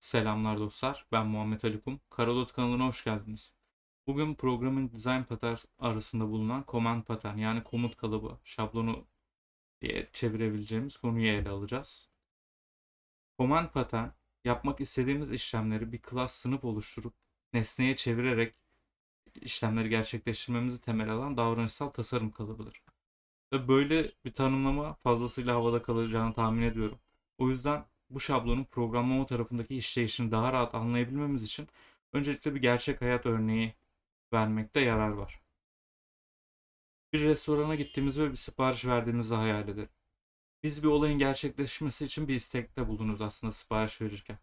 Selamlar dostlar. Ben Muhammed Alikum. Karadot kanalına hoş geldiniz. Bugün programın design pattern arasında bulunan command pattern yani komut kalıbı, şablonu diye çevirebileceğimiz konuyu ele alacağız. Command pattern yapmak istediğimiz işlemleri bir class sınıf oluşturup nesneye çevirerek işlemleri gerçekleştirmemizi temel alan davranışsal tasarım kalıbıdır. Böyle bir tanımlama fazlasıyla havada kalacağını tahmin ediyorum. O yüzden bu şablonun programlama tarafındaki işleyişini daha rahat anlayabilmemiz için öncelikle bir gerçek hayat örneği vermekte yarar var. Bir restorana gittiğimiz ve bir sipariş verdiğimizi hayal edelim. Biz bir olayın gerçekleşmesi için bir istekte bulunuruz aslında sipariş verirken.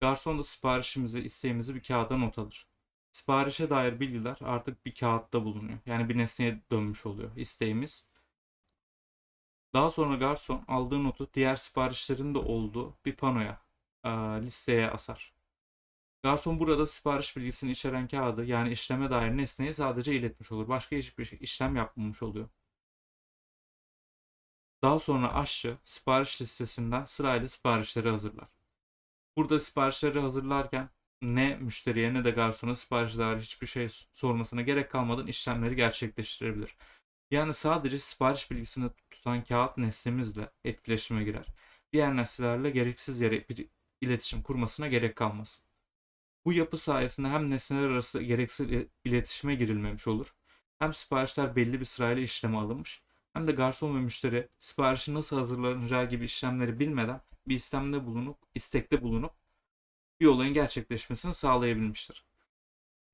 Garson da siparişimizi, isteğimizi bir kağıda not alır. Siparişe dair bilgiler artık bir kağıtta bulunuyor. Yani bir nesneye dönmüş oluyor isteğimiz. Daha sonra garson aldığı notu diğer siparişlerin de olduğu bir panoya, e, listeye asar. Garson burada sipariş bilgisini içeren kağıdı yani işleme dair nesneyi sadece iletmiş olur. Başka hiçbir şey, işlem yapmamış oluyor. Daha sonra aşçı sipariş listesinden sırayla siparişleri hazırlar. Burada siparişleri hazırlarken ne müşteriye ne de garsona sipariş hiçbir şey sormasına gerek kalmadan işlemleri gerçekleştirebilir. Yani sadece sipariş bilgisini tutan kağıt nesnemizle etkileşime girer. Diğer nesnelerle gereksiz yere bir iletişim kurmasına gerek kalmaz. Bu yapı sayesinde hem nesneler arası gereksiz iletişime girilmemiş olur, hem siparişler belli bir sırayla işleme alınmış, hem de garson ve müşteri siparişin nasıl hazırlanacağı gibi işlemleri bilmeden bir istemde bulunup, istekte bulunup bir olayın gerçekleşmesini sağlayabilmiştir.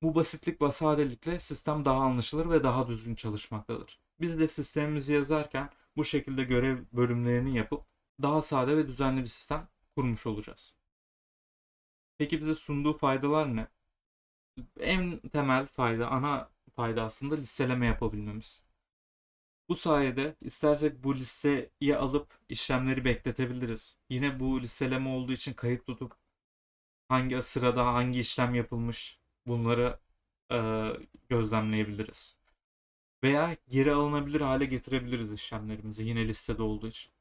Bu basitlik ve sadelikle sistem daha anlaşılır ve daha düzgün çalışmaktadır. Biz de sistemimizi yazarken bu şekilde görev bölümlerini yapıp daha sade ve düzenli bir sistem kurmuş olacağız. Peki bize sunduğu faydalar ne? En temel fayda, ana fayda aslında listeleme yapabilmemiz. Bu sayede istersek bu listeyi alıp işlemleri bekletebiliriz. Yine bu listeleme olduğu için kayıt tutup hangi sırada hangi işlem yapılmış bunları e, gözlemleyebiliriz. Veya geri alınabilir hale getirebiliriz işlemlerimizi yine listede olduğu için.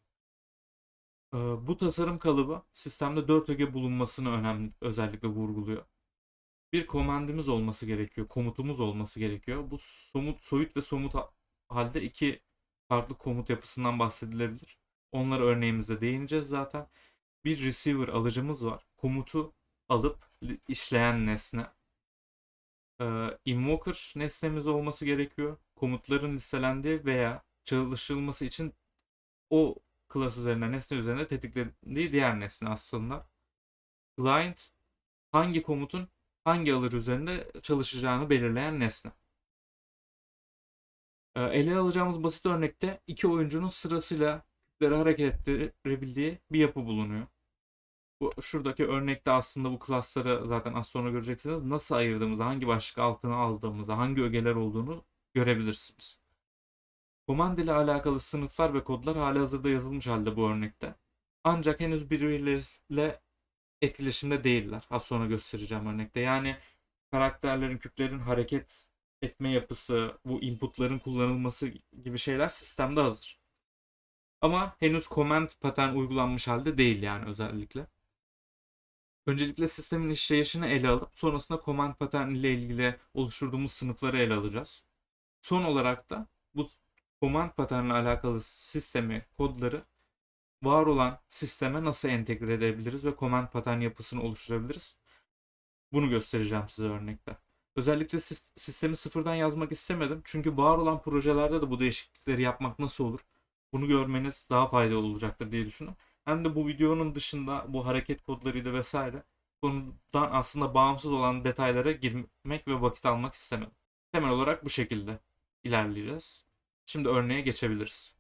E, bu tasarım kalıbı sistemde 4 öge bulunmasını önemli özellikle vurguluyor. Bir komandimiz olması gerekiyor, komutumuz olması gerekiyor. Bu somut, soyut ve somut halde iki farklı komut yapısından bahsedilebilir. Onlara örneğimizde değineceğiz zaten. Bir receiver alıcımız var. Komutu alıp işleyen nesne. Ee, invoker nesnemiz olması gerekiyor. Komutların listelendiği veya çalışılması için o class üzerinde, nesne üzerinde tetiklendiği diğer nesne aslında. Client hangi komutun hangi alıcı üzerinde çalışacağını belirleyen nesne. Ee, ele alacağımız basit örnekte iki oyuncunun sırasıyla küpleri hareket ettirebildiği bir yapı bulunuyor. Bu şuradaki örnekte aslında bu klasları zaten az sonra göreceksiniz. Nasıl ayırdığımızı, hangi başlık altına aldığımızı, hangi ögeler olduğunu görebilirsiniz. Command ile alakalı sınıflar ve kodlar hali hazırda yazılmış halde bu örnekte. Ancak henüz birbirleriyle etkileşimde değiller. Az sonra göstereceğim örnekte. Yani karakterlerin, küplerin hareket etme yapısı, bu inputların kullanılması gibi şeyler sistemde hazır. Ama henüz command patern uygulanmış halde değil yani özellikle. Öncelikle sistemin işleyişini ele alıp sonrasında command pattern ile ilgili oluşturduğumuz sınıfları ele alacağız. Son olarak da bu command pattern ile alakalı sistemi, kodları var olan sisteme nasıl entegre edebiliriz ve command pattern yapısını oluşturabiliriz? Bunu göstereceğim size örnekte. Özellikle sistemi sıfırdan yazmak istemedim. Çünkü var olan projelerde de bu değişiklikleri yapmak nasıl olur? Bunu görmeniz daha faydalı olacaktır diye düşünüyorum. Hem de bu videonun dışında bu hareket kodlarıydı vesaire bundan aslında bağımsız olan detaylara girmek ve vakit almak istemedim. Temel olarak bu şekilde ilerleyeceğiz. Şimdi örneğe geçebiliriz.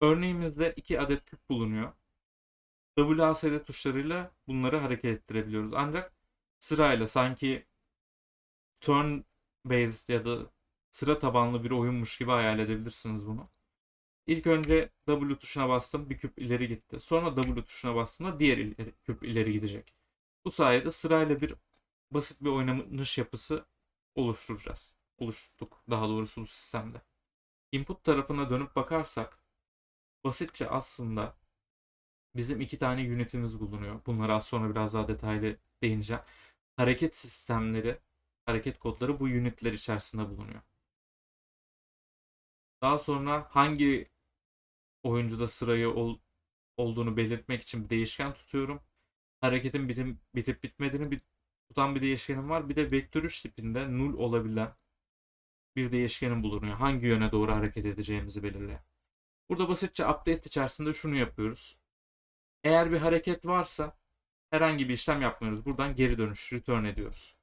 Örneğimizde iki adet küp bulunuyor. WASD tuşlarıyla bunları hareket ettirebiliyoruz. Ancak sırayla sanki turn based ya da sıra tabanlı bir oyunmuş gibi hayal edebilirsiniz bunu. İlk önce W tuşuna bastım bir küp ileri gitti. Sonra W tuşuna bastığımda diğer ileri, küp ileri gidecek. Bu sayede sırayla bir basit bir oynanış yapısı oluşturacağız. Oluşturduk daha doğrusu bu sistemde. Input tarafına dönüp bakarsak basitçe aslında bizim iki tane unitimiz bulunuyor. Bunlara az sonra biraz daha detaylı değineceğim. Hareket sistemleri, hareket kodları bu unitler içerisinde bulunuyor. Daha sonra hangi oyuncuda sırayı ol, olduğunu belirtmek için bir değişken tutuyorum. Hareketin bitim, bitip bitmediğini bir, tutan bir değişkenim var. Bir de vektör 3 tipinde null olabilen bir değişkenim bulunuyor. Hangi yöne doğru hareket edeceğimizi belirleyen. Burada basitçe update içerisinde şunu yapıyoruz. Eğer bir hareket varsa herhangi bir işlem yapmıyoruz. Buradan geri dönüş, return ediyoruz.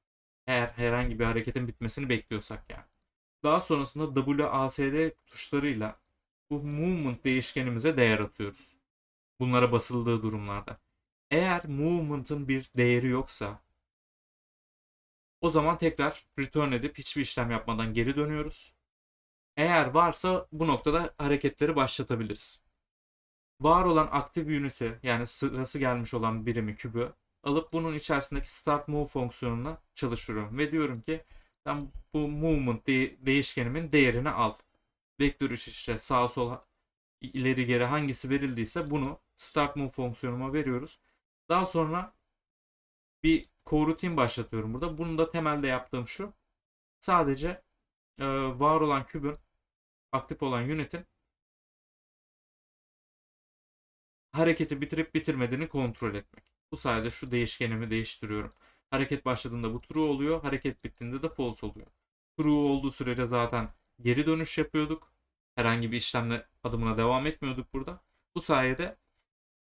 Eğer herhangi bir hareketin bitmesini bekliyorsak yani. Daha sonrasında WASD tuşlarıyla bu movement değişkenimize değer atıyoruz. Bunlara basıldığı durumlarda. Eğer movement'ın bir değeri yoksa o zaman tekrar return edip hiçbir işlem yapmadan geri dönüyoruz. Eğer varsa bu noktada hareketleri başlatabiliriz. Var olan aktif unit'i yani sırası gelmiş olan birimi kübü alıp bunun içerisindeki start move fonksiyonuna çalışıyorum ve diyorum ki ben bu movement de- değişkenimin değerini al. Vektör işte sağ sol ileri geri hangisi verildiyse bunu start move fonksiyonuma veriyoruz. Daha sonra bir coroutine başlatıyorum burada. Bunu da temelde yaptığım şu. Sadece e, var olan kübün aktif olan unit'in hareketi bitirip bitirmediğini kontrol etmek. Bu sayede şu değişkenimi değiştiriyorum. Hareket başladığında bu true oluyor. Hareket bittiğinde de false oluyor. True olduğu sürece zaten geri dönüş yapıyorduk. Herhangi bir işlemle adımına devam etmiyorduk burada. Bu sayede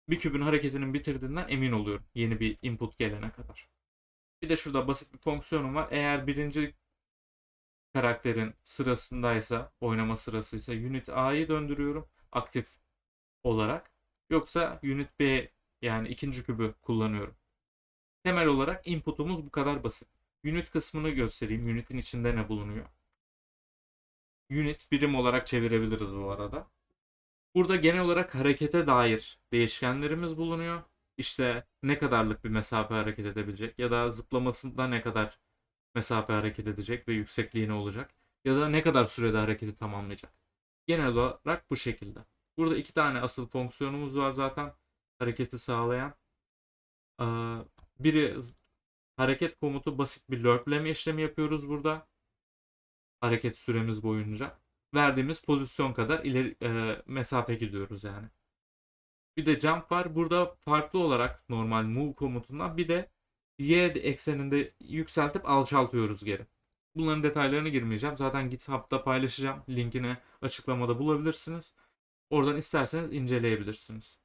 bir kübün hareketinin bitirdiğinden emin oluyorum. Yeni bir input gelene kadar. Bir de şurada basit bir fonksiyonum var. Eğer birinci karakterin sırasındaysa, oynama sırasıysa unit A'yı döndürüyorum aktif olarak. Yoksa unit B yani ikinci kübü kullanıyorum. Temel olarak inputumuz bu kadar basit. Unit kısmını göstereyim. Unit'in içinde ne bulunuyor? Unit birim olarak çevirebiliriz bu arada. Burada genel olarak harekete dair değişkenlerimiz bulunuyor. İşte ne kadarlık bir mesafe hareket edebilecek ya da zıplamasında ne kadar mesafe hareket edecek ve yüksekliği ne olacak ya da ne kadar sürede hareketi tamamlayacak. Genel olarak bu şekilde. Burada iki tane asıl fonksiyonumuz var zaten hareketi sağlayan. Biri hareket komutu basit bir lurpleme işlemi yapıyoruz burada. Hareket süremiz boyunca. Verdiğimiz pozisyon kadar ileri e, mesafe gidiyoruz yani. Bir de jump var. Burada farklı olarak normal move komutundan bir de y ekseninde yükseltip alçaltıyoruz geri. Bunların detaylarına girmeyeceğim. Zaten GitHub'da paylaşacağım. Linkini açıklamada bulabilirsiniz. Oradan isterseniz inceleyebilirsiniz.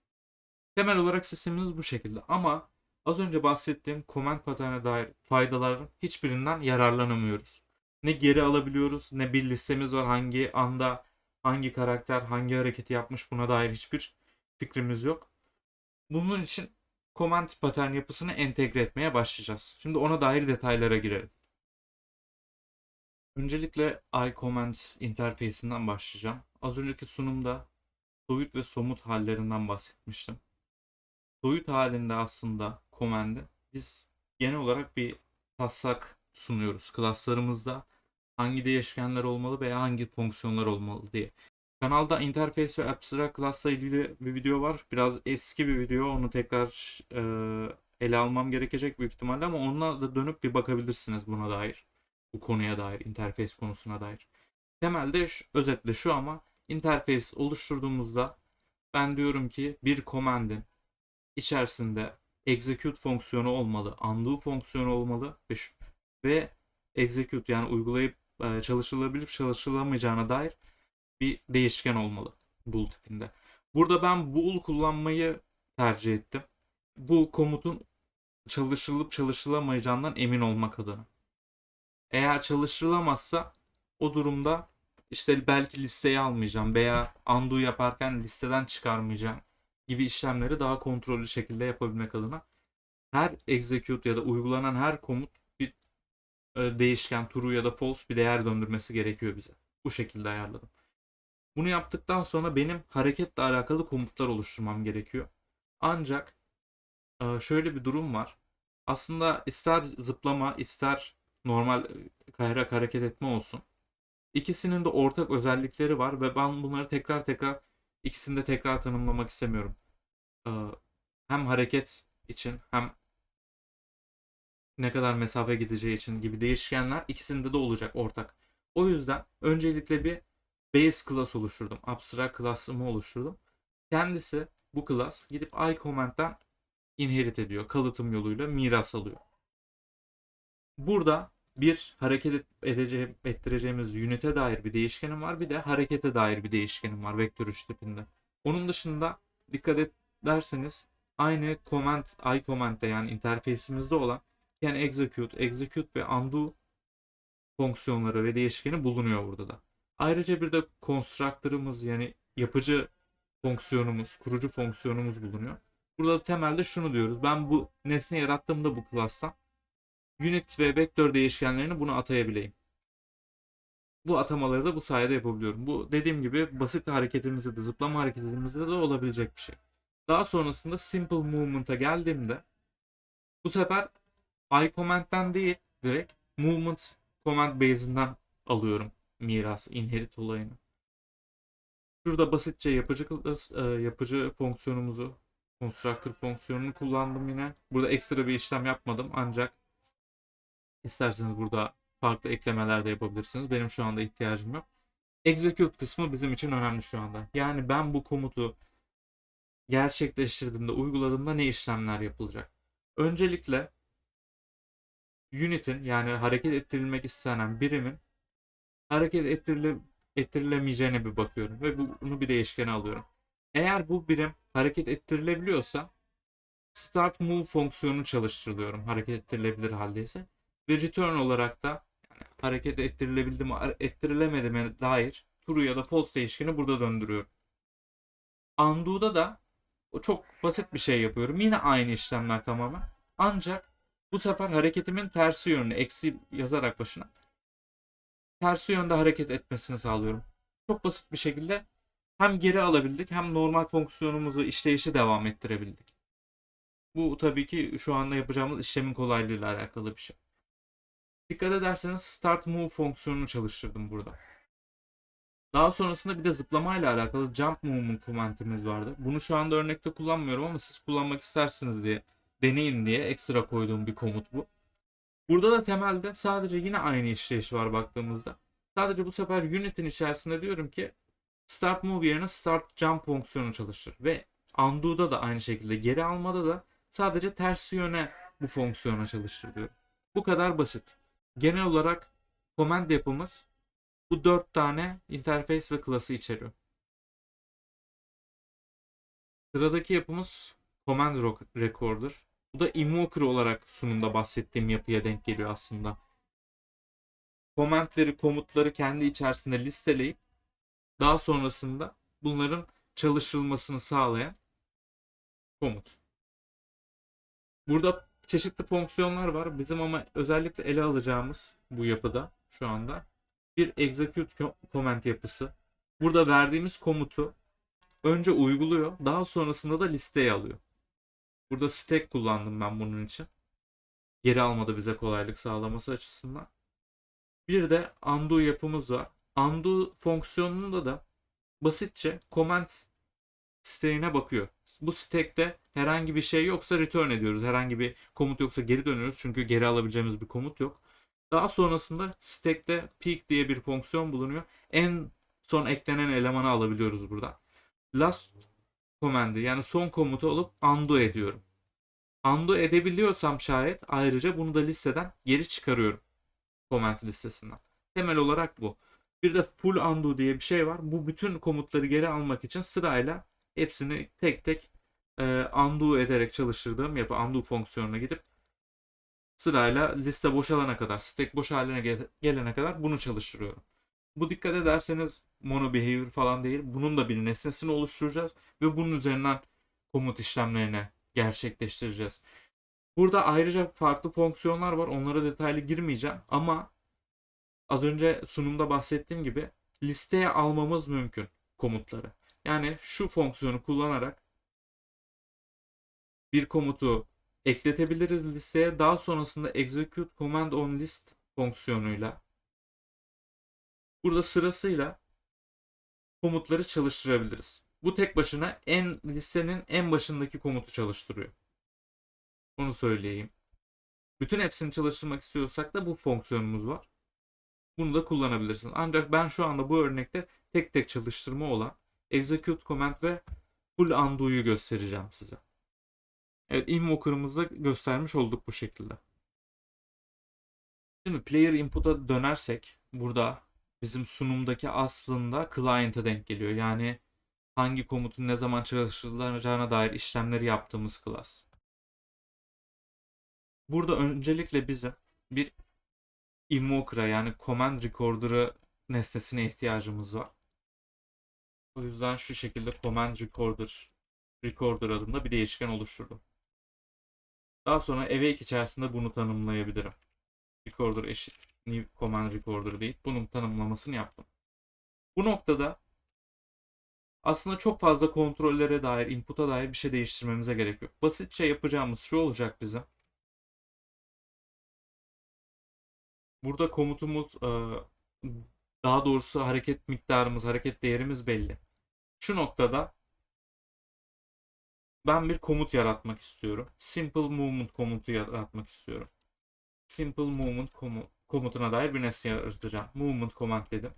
Temel olarak sistemimiz bu şekilde ama az önce bahsettiğim command paterne dair faydaların hiçbirinden yararlanamıyoruz. Ne geri alabiliyoruz ne bir listemiz var hangi anda hangi karakter hangi hareketi yapmış buna dair hiçbir fikrimiz yok. Bunun için command patern yapısını entegre etmeye başlayacağız. Şimdi ona dair detaylara girelim. Öncelikle iCommand interfeysinden başlayacağım. Az önceki sunumda soyut ve somut hallerinden bahsetmiştim. Soyut halinde aslında command'i biz genel olarak bir taslak sunuyoruz. Klaslarımızda hangi değişkenler olmalı veya hangi fonksiyonlar olmalı diye. Kanalda interface ve abstract class'la ilgili bir video var. Biraz eski bir video. Onu tekrar e, ele almam gerekecek büyük ihtimalle ama onunla da dönüp bir bakabilirsiniz buna dair. Bu konuya dair, interface konusuna dair. Temelde şu, özetle şu ama interface oluşturduğumuzda ben diyorum ki bir command'in içerisinde execute fonksiyonu olmalı, undo fonksiyonu olmalı ve, ve execute yani uygulayıp e, çalışılabilip çalışılamayacağına dair bir değişken olmalı bool tipinde. Burada ben bool kullanmayı tercih ettim. Bu komutun çalışılıp çalışılamayacağından emin olmak adına. Eğer çalıştırılamazsa o durumda işte belki listeye almayacağım veya undo yaparken listeden çıkarmayacağım gibi işlemleri daha kontrollü şekilde yapabilmek adına her execute ya da uygulanan her komut bir e, değişken true ya da false bir değer döndürmesi gerekiyor bize. Bu şekilde ayarladım. Bunu yaptıktan sonra benim hareketle alakalı komutlar oluşturmam gerekiyor. Ancak e, şöyle bir durum var. Aslında ister zıplama ister normal e, kayrak hareket etme olsun. İkisinin de ortak özellikleri var ve ben bunları tekrar tekrar ikisini de tekrar tanımlamak istemiyorum. e, hem hareket için hem ne kadar mesafe gideceği için gibi değişkenler ikisinde de olacak ortak. O yüzden öncelikle bir base class oluşturdum. Abstract class'ımı oluşturdum. Kendisi bu class gidip iComment'ten inherit ediyor. Kalıtım yoluyla miras alıyor. Burada bir hareket edece ettireceğimiz unit'e dair bir değişkenim var. Bir de harekete dair bir değişkenim var vektör 3 tipinde. Onun dışında dikkat ederseniz aynı command, iComment'te yani interfeysimizde olan yani execute, execute ve undo fonksiyonları ve değişkeni bulunuyor burada da. Ayrıca bir de constructor'ımız yani yapıcı fonksiyonumuz, kurucu fonksiyonumuz bulunuyor. Burada temelde şunu diyoruz. Ben bu nesne yarattığımda bu class'tan unit ve vektör değişkenlerini buna atayabileyim. Bu atamaları da bu sayede yapabiliyorum. Bu dediğim gibi basit hareketimizde de zıplama hareketimizde de olabilecek bir şey. Daha sonrasında simple movement'a geldiğimde bu sefer iComment'ten değil direkt movement command base'inden alıyorum miras, inherit olayını. Şurada basitçe yapıcı e, yapıcı fonksiyonumuzu constructor fonksiyonunu kullandım yine. Burada ekstra bir işlem yapmadım ancak isterseniz burada farklı eklemeler de yapabilirsiniz. Benim şu anda ihtiyacım yok. Execute kısmı bizim için önemli şu anda. Yani ben bu komutu gerçekleştirdiğimde, uyguladığımda ne işlemler yapılacak? Öncelikle unit'in yani hareket ettirilmek istenen birimin hareket ettirile, ettirilemeyeceğine bir bakıyorum ve bunu bir değişkene alıyorum. Eğer bu birim hareket ettirilebiliyorsa start move fonksiyonu çalıştırılıyorum hareket ettirilebilir haldeyse ve return olarak da yani hareket ettirilebildi mi ettirilemedi mi dair true ya da false değişkeni burada döndürüyorum. Undo'da da çok basit bir şey yapıyorum. Yine aynı işlemler tamamen. Ancak bu sefer hareketimin tersi yönünü eksi yazarak başına tersi yönde hareket etmesini sağlıyorum. Çok basit bir şekilde hem geri alabildik hem normal fonksiyonumuzu işleyişi devam ettirebildik. Bu tabii ki şu anda yapacağımız işlemin kolaylığıyla alakalı bir şey. Dikkat ederseniz start move fonksiyonunu çalıştırdım burada. Daha sonrasında bir de zıplama ile alakalı jump movement komandimiz vardı. Bunu şu anda örnekte kullanmıyorum ama siz kullanmak istersiniz diye deneyin diye ekstra koyduğum bir komut bu. Burada da temelde sadece yine aynı işleyiş var baktığımızda. Sadece bu sefer unit'in içerisinde diyorum ki start move yerine start jump fonksiyonu çalışır. Ve undo'da da aynı şekilde geri almada da sadece ters yöne bu fonksiyona çalışır diyorum. Bu kadar basit. Genel olarak command yapımız bu dört tane interface ve klası içeriyor. Sıradaki yapımız command recorder. Bu da invoker olarak sunumda bahsettiğim yapıya denk geliyor aslında. Komentleri, komutları kendi içerisinde listeleyip daha sonrasında bunların çalışılmasını sağlayan komut. Burada çeşitli fonksiyonlar var. Bizim ama özellikle ele alacağımız bu yapıda şu anda bir execute comment yapısı. Burada verdiğimiz komutu önce uyguluyor, daha sonrasında da listeye alıyor. Burada stack kullandım ben bunun için. Geri almada bize kolaylık sağlaması açısından. Bir de undo yapımız var. Undo fonksiyonunda da basitçe comment stack'ine bakıyor. Bu stack'te herhangi bir şey yoksa return ediyoruz. Herhangi bir komut yoksa geri dönüyoruz. Çünkü geri alabileceğimiz bir komut yok. Daha sonrasında stack'te peak diye bir fonksiyon bulunuyor. En son eklenen elemanı alabiliyoruz burada. Last command'i yani son komutu alıp undo ediyorum. Undo edebiliyorsam şayet ayrıca bunu da listeden geri çıkarıyorum. Comment listesinden. Temel olarak bu. Bir de full undo diye bir şey var. Bu bütün komutları geri almak için sırayla hepsini tek tek e, undo ederek çalıştırdığım yapı undo fonksiyonuna gidip sırayla liste boşalana kadar, stack boş haline gelene kadar bunu çalıştırıyorum. Bu dikkat ederseniz mono behavior falan değil. Bunun da bir nesnesini oluşturacağız ve bunun üzerinden komut işlemlerini gerçekleştireceğiz. Burada ayrıca farklı fonksiyonlar var. Onlara detaylı girmeyeceğim ama az önce sunumda bahsettiğim gibi listeye almamız mümkün komutları. Yani şu fonksiyonu kullanarak bir komutu ekletebiliriz listeye. Daha sonrasında execute command on list fonksiyonuyla burada sırasıyla komutları çalıştırabiliriz. Bu tek başına en listenin en başındaki komutu çalıştırıyor. Onu söyleyeyim. Bütün hepsini çalıştırmak istiyorsak da bu fonksiyonumuz var. Bunu da kullanabilirsin. Ancak ben şu anda bu örnekte tek tek çalıştırma olan execute command ve full undo'yu göstereceğim size. Evet invoker'ımızda göstermiş olduk bu şekilde. Şimdi player input'a dönersek burada bizim sunumdaki aslında client'a denk geliyor. Yani hangi komutun ne zaman çalıştırılacağına dair işlemleri yaptığımız class. Burada öncelikle bizim bir invoker'a yani command recorder'ı nesnesine ihtiyacımız var. O yüzden şu şekilde command recorder recorder adında bir değişken oluşturdum. Daha sonra awake içerisinde bunu tanımlayabilirim. Recorder eşit new command recorder değil. Bunun tanımlamasını yaptım. Bu noktada aslında çok fazla kontrollere dair, input'a dair bir şey değiştirmemize gerek yok. Basitçe yapacağımız şu olacak bizim. Burada komutumuz e, daha doğrusu hareket miktarımız, hareket değerimiz belli. Şu noktada ben bir komut yaratmak istiyorum. Simple movement komutu yaratmak istiyorum. Simple movement komu komutuna dair bir nesne yaratacağım. Movement command dedim.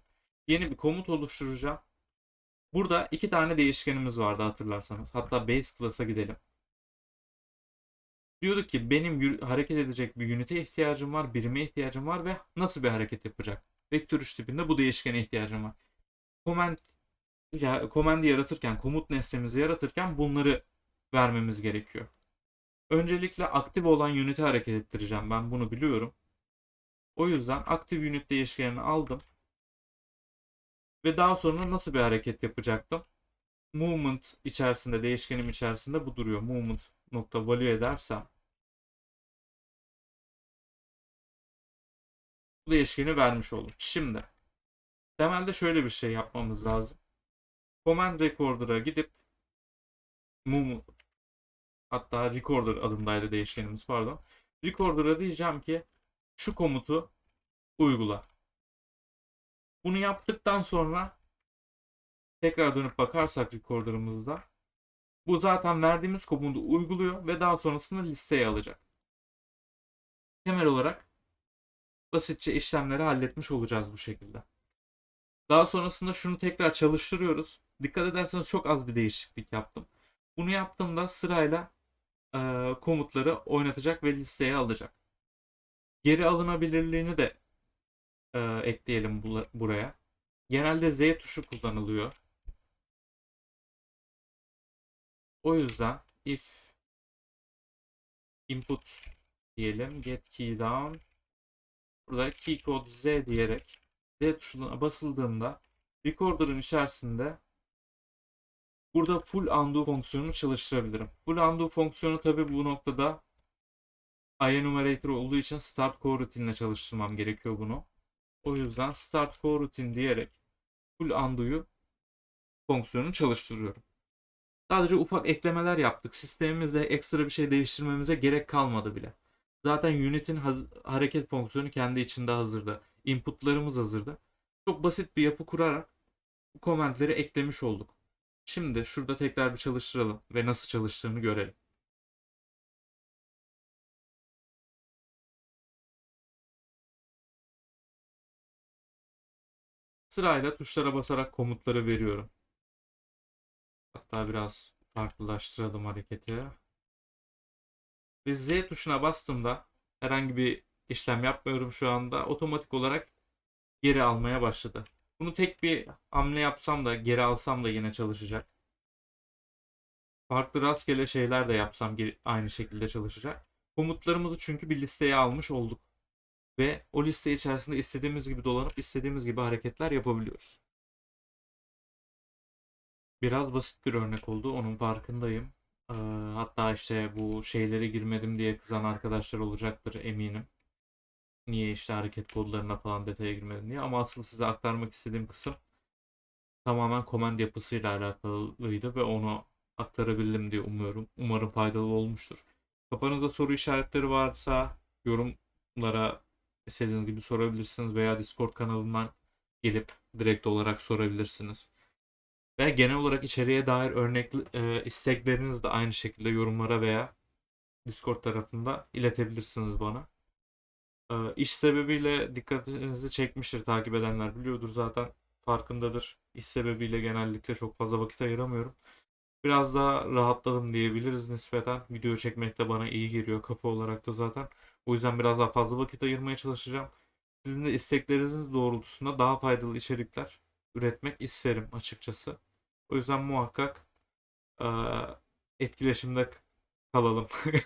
Yeni bir komut oluşturacağım. Burada iki tane değişkenimiz vardı hatırlarsanız. Hatta base class'a gidelim. Diyorduk ki benim hareket edecek bir unit'e ihtiyacım var, birime ihtiyacım var ve nasıl bir hareket yapacak? Vektör 3 tipinde bu değişkene ihtiyacım var. Command ya command'i yaratırken, komut nesnemizi yaratırken bunları vermemiz gerekiyor. Öncelikle aktif olan unit'i hareket ettireceğim. Ben bunu biliyorum. O yüzden aktif unit değişkenini aldım. Ve daha sonra nasıl bir hareket yapacaktım? Movement içerisinde, değişkenim içerisinde bu duruyor. Movement nokta value edersem bu değişkeni vermiş olur. Şimdi temelde şöyle bir şey yapmamız lazım. Command Recorder'a gidip move hatta Recorder adındaydı değişkenimiz pardon. Recorder'a diyeceğim ki şu komutu uygula. Bunu yaptıktan sonra tekrar dönüp bakarsak recorder'ımızda bu zaten verdiğimiz komutu uyguluyor ve daha sonrasında listeye alacak. Temel olarak basitçe işlemleri halletmiş olacağız bu şekilde. Daha sonrasında şunu tekrar çalıştırıyoruz. Dikkat ederseniz çok az bir değişiklik yaptım. Bunu yaptığımda sırayla e, komutları oynatacak ve listeye alacak. Geri alınabilirliğini de e, ekleyelim bu, buraya. Genelde Z tuşu kullanılıyor. O yüzden if input diyelim get key down burada key code z diyerek z tuşuna basıldığında recorder'ın içerisinde burada full undo fonksiyonunu çalıştırabilirim. Full undo fonksiyonu tabi bu noktada enumerator olduğu için start coroutine ile çalıştırmam gerekiyor bunu. O yüzden start coroutine diyerek full undo'yu fonksiyonunu çalıştırıyorum. Sadece ufak eklemeler yaptık. Sistemimizde ekstra bir şey değiştirmemize gerek kalmadı bile. Zaten Unit'in hareket fonksiyonu kendi içinde hazırdı. Inputlarımız hazırdı. Çok basit bir yapı kurarak bu komentleri eklemiş olduk. Şimdi şurada tekrar bir çalıştıralım ve nasıl çalıştığını görelim. Sırayla tuşlara basarak komutları veriyorum. Hatta biraz farklılaştıralım hareketi. Ve Z tuşuna bastığımda herhangi bir işlem yapmıyorum şu anda. Otomatik olarak geri almaya başladı. Bunu tek bir hamle yapsam da geri alsam da yine çalışacak. Farklı rastgele şeyler de yapsam aynı şekilde çalışacak. Komutlarımızı çünkü bir listeye almış olduk. Ve o liste içerisinde istediğimiz gibi dolanıp istediğimiz gibi hareketler yapabiliyoruz. Biraz basit bir örnek oldu. Onun farkındayım. Ee, hatta işte bu şeylere girmedim diye kızan arkadaşlar olacaktır eminim. Niye işte hareket kodlarına falan detaya girmedim diye. Ama asıl size aktarmak istediğim kısım tamamen command yapısıyla alakalıydı ve onu aktarabildim diye umuyorum. Umarım faydalı olmuştur. Kafanızda soru işaretleri varsa yorumlara istediğiniz gibi sorabilirsiniz veya Discord kanalından gelip direkt olarak sorabilirsiniz. Ve genel olarak içeriye dair örnek e, istekleriniz de aynı şekilde yorumlara veya Discord tarafında iletebilirsiniz bana. E, iş sebebiyle dikkatinizi çekmiştir takip edenler biliyordur zaten farkındadır. İş sebebiyle genellikle çok fazla vakit ayıramıyorum. Biraz daha rahatladım diyebiliriz nispeten. Video çekmek de bana iyi geliyor kafa olarak da zaten. O yüzden biraz daha fazla vakit ayırmaya çalışacağım. Sizin de istekleriniz doğrultusunda daha faydalı içerikler üretmek isterim açıkçası. O yüzden muhakkak eee, etkileşimde kalalım.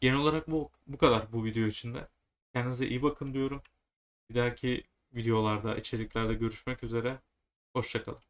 Genel olarak bu bu kadar bu video içinde. Kendinize iyi bakın diyorum. Bir dahaki videolarda, içeriklerde görüşmek üzere. Hoşçakalın.